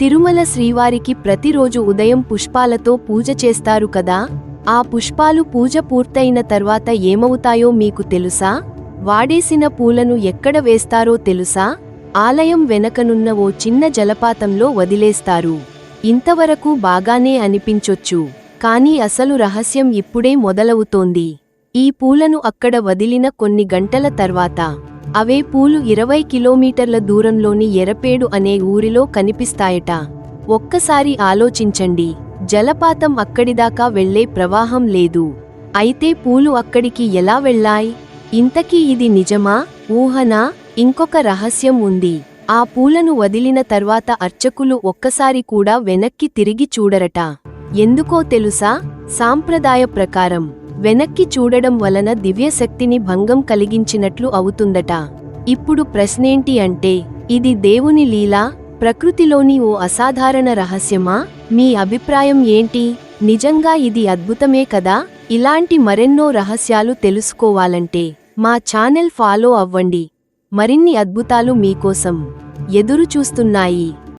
తిరుమల శ్రీవారికి ప్రతిరోజు ఉదయం పుష్పాలతో పూజ చేస్తారు కదా? ఆ పుష్పాలు పూజ పూర్తయిన తర్వాత ఏమవుతాయో మీకు తెలుసా? వాడేసిన పూలను ఎక్కడ వేస్తారో తెలుసా? ఆలయం వెనకనున్న ఓ చిన్న జలపాతంలో వదిలేస్తారు. ఇంతవరకు బాగానే అనిపించొచ్చు. కానీ అసలు రహస్యం ఇప్పుడే మొదలవుతోంది. ఈ పూలను అక్కడ వదిలిన కొన్ని గంటల తర్వాత అవే పూలు ఇరవై కిలోమీటర్ల దూరంలోని ఎరపేడు అనే ఊరిలో కనిపిస్తాయట. ఒక్కసారి ఆలోచించండి. జలపాతం అక్కడిదాకా వెళ్ళే ప్రవాహం లేదు. అయితే పూలు అక్కడికి ఎలా వెళ్ళాయి? ఇంతకీ ఇది నిజమా? ఊహనా? ఇంకొక రహస్యం ఉంది. ఆ పూలను వదిలిన తర్వాత అర్చకులు ఒక్కసారి కూడా వెనక్కి తిరిగి చూడరట. ఎందుకో తెలుసా? సాంప్రదాయ ప్రకారం. వెనక్కి చూడడం వలన దివ్యశక్తిని భంగం కలిగించినట్లు అవుతుందట. ఇప్పుడు ప్రశ్నేంటి అంటే ఇది దేవుని లీలా ప్రకృతిలోని ఓ అసాధారణ రహస్యమా? మీ అభిప్రాయం ఏంటి? నిజంగా ఇది అద్భుతమే కదా? ఇలాంటి మరెన్నో రహస్యాలు తెలుసుకోవాలంటే మా ఛానల్ ఫాలో అవ్వండి. మరిన్ని అద్భుతాలు మీకోసం ఎదురు చూస్తున్నాయి